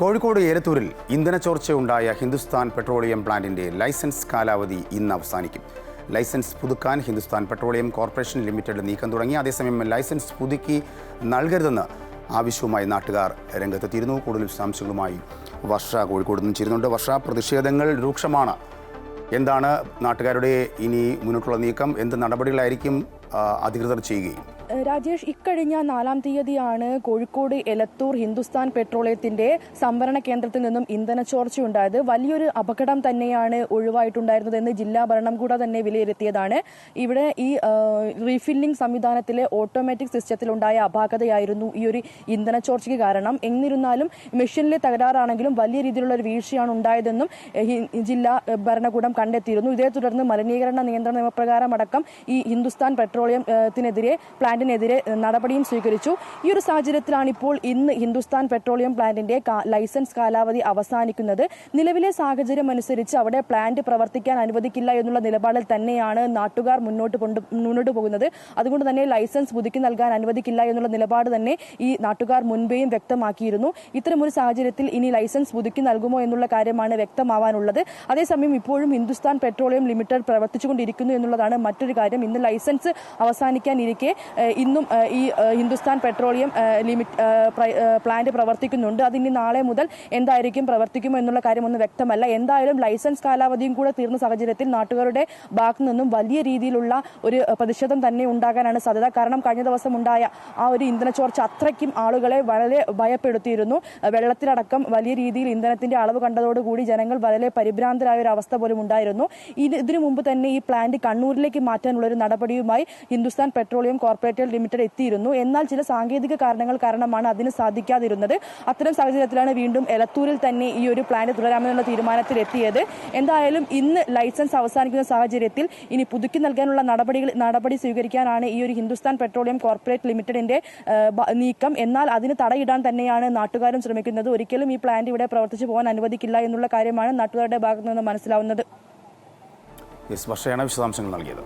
കോഴിക്കോട് ഏലത്തൂരിൽ ഇന്ധന ചോർച്ചയുണ്ടായ ഹിന്ദുസ്ഥാൻ പെട്രോളിയം പ്ലാന്റിന്റെ ലൈസൻസ് കാലാവധി ഇന്ന് അവസാനിക്കും. ലൈസൻസ് പുതുക്കാൻ ഹിന്ദുസ്ഥാൻ പെട്രോളിയം കോർപ്പറേഷൻ ലിമിറ്റഡ് നീക്കം തുടങ്ങി. അതേസമയം ലൈസൻസ് പുതുക്കി നൽകരുതെന്ന് ആവശ്യവുമായി നാട്ടുകാർ രംഗത്തെത്തിയിരുന്നു. കൂടുതൽ വിശദാംശങ്ങളുമായി വർഷ കോഴിക്കോട് നിന്ന് ചേരുന്നുണ്ട്. വർഷ പ്രതിഷേധങ്ങൾ രൂക്ഷമാണ്. എന്താണ് നാട്ടുകാരുടെ ഇനി മുന്നോട്ടുള്ള നീക്കം? എന്ത് നടപടികളായിരിക്കും അധികൃതർ ചെയ്യുകയും? രാജേഷ് ഇക്കഴിഞ്ഞ നാലാം തീയതിയാണ് കോഴിക്കോട് എലത്തൂർ ഹിന്ദുസ്ഥാൻ പെട്രോളിയത്തിന്റെ സംഭരണ കേന്ദ്രത്തിൽ നിന്നും ഇന്ധന ചോർച്ചയുണ്ടായത്. വലിയൊരു അപകടം തന്നെയാണ് ഒഴിവായിട്ടുണ്ടായിരുന്നതെന്ന് ജില്ലാ ഭരണകൂടം തന്നെ വിലയിരുത്തിയതാണ്. ഇവിടെ ഈ റീഫില്ലിംഗ് സംവിധാനത്തിലെ ഓട്ടോമാറ്റിക് സിസ്റ്റത്തിലുണ്ടായ അപാകതയായിരുന്നു ഈ ഒരു ഇന്ധന ചോർച്ചയ്ക്ക് കാരണം. എന്നിരുന്നാലും മെഷീനിലെ തകരാറാണെങ്കിലും വലിയ രീതിയിലുള്ള ഒരു വീഴ്ചയാണ് ഉണ്ടായതെന്നും ജില്ലാ ഭരണകൂടം കണ്ടെത്തിയിരുന്നു. ഇതേ തുടർന്ന് മലിനീകരണ നിയന്ത്രണ നിയമപ്രകാരം അടക്കം ഈ ഹിന്ദുസ്ഥാൻ പെട്രോളിയത്തിനെതിരെ പ്ലാന്റിനെതിരെ നടപടിയും സ്വീകരിച്ചു. ഈ ഒരു സാഹചര്യത്തിലാണ് ഇപ്പോൾ ഇന്ന് ഹിന്ദുസ്ഥാൻ പെട്രോളിയം പ്ലാന്റിന്റെ ലൈസൻസ് കാലാവധി അവസാനിക്കുന്നത്. നിലവിലെ സാഹചര്യം അനുസരിച്ച് അവിടെ പ്ലാന്റ് പ്രവർത്തിക്കാൻ അനുവദിക്കില്ല എന്നുള്ള നിലപാടിൽ തന്നെയാണ് നാട്ടുകാർ മുന്നോട്ട് കൊണ്ട് മുന്നോട്ട് പോകുന്നത്. അതുകൊണ്ട് തന്നെ ലൈസൻസ് പുതുക്കി നൽകാൻ അനുവദിക്കില്ല എന്നുള്ള നിലപാട് തന്നെ ഈ നാട്ടുകാർ മുൻപേയും വ്യക്തമാക്കിയിരുന്നു. ഇത്തരമൊരു സാഹചര്യത്തിൽ ഇനി ലൈസൻസ് പുതുക്കി നൽകുമോ എന്നുള്ള കാര്യമാണ് വ്യക്തമാവാനുള്ളത്. അതേസമയം ഇപ്പോഴും ഹിന്ദുസ്ഥാൻ പെട്രോളിയം ലിമിറ്റഡ് പ്രവർത്തിച്ചുകൊണ്ടിരിക്കുന്നു എന്നുള്ളതാണ് മറ്റൊരു കാര്യം. ഇന്ന് ലൈസൻസ് അവസാനിക്കാനിരിക്കെ ഇന്നും ഈ ഹിന്ദുസ്ഥാൻ പെട്രോളിയം ലിമിറ്റ് പ്ലാന്റ് പ്രവർത്തിക്കുന്നുണ്ട്. അതിനി നാളെ മുതൽ എന്തായിരിക്കും പ്രവർത്തിക്കുമോ എന്നുള്ള കാര്യമൊന്നും വ്യക്തമല്ല. എന്തായാലും ലൈസൻസ് കാലാവധിയും കൂടെ തീർന്ന സാഹചര്യത്തിൽ നാട്ടുകാരുടെ ഭാഗത്തു നിന്നും വലിയ രീതിയിലുള്ള ഒരു പ്രതിഷേധം തന്നെ ഉണ്ടാകാനാണ് സാധ്യത. കാരണം കഴിഞ്ഞ ദിവസം ഉണ്ടായ ആ ഒരു ഇന്ധന ചോർച്ച അത്രയ്ക്കും ആളുകളെ വളരെ ഭയപ്പെടുത്തിയിരുന്നു. വെള്ളത്തിലടക്കം വലിയ രീതിയിൽ ഇന്ധനത്തിന്റെ അളവ് കണ്ടതോടുകൂടി ജനങ്ങൾ വളരെ പരിഭ്രാന്തരായ ഒരു അവസ്ഥ പോലും ഉണ്ടായിരുന്നു. ഇതിനു മുമ്പ് തന്നെ ഈ പ്ലാന്റ് കണ്ണൂരിലേക്ക് മാറ്റാനുള്ള ഒരു നടപടിയുമായി ഹിന്ദുസ്ഥാൻ പെട്രോളിയം കോർപ്പറേറ്റഡ് ലിമിറ്റഡ് എത്തിയിരുന്നു. എന്നാൽ ചില സാങ്കേതിക കാരണങ്ങൾ കാരണമാണ് അതിന് സാധിക്കാതിരുന്നത്. അത്തരം സാഹചര്യത്തിലാണ് വീണ്ടും എലത്തൂരിൽ തന്നെ ഈ ഒരു പ്ലാന്റ് തുടരാമെന്നുള്ള തീരുമാനത്തിൽ എത്തിയത്. എന്തായാലും ഇന്ന് ലൈസൻസ് അവസാനിക്കുന്ന സാഹചര്യത്തിൽ ഇനി പുതുക്കി നൽകാനുള്ള നടപടികൾ നടപടി സ്വീകരിക്കാനാണ് ഈ ഒരു ഹിന്ദുസ്ഥാൻ പെട്രോളിയം കോർപ്പറേറ്റ് ലിമിറ്റഡിന്റെ നീക്കം. എന്നാൽ അതിന് തടയിടാൻ തന്നെയാണ് നാട്ടുകാരും ശ്രമിക്കുന്നത്. ഒരിക്കലും ഈ പ്ലാന്റ് ഇവിടെ പ്രവർത്തിച്ചു പോകാൻ അനുവദിക്കില്ല എന്നുള്ള കാര്യമാണ് നാട്ടുകാരുടെ ഭാഗത്തു നിന്ന് മനസ്സിലാവുന്നത് വിശദാംശങ്ങൾ നൽകിയത്.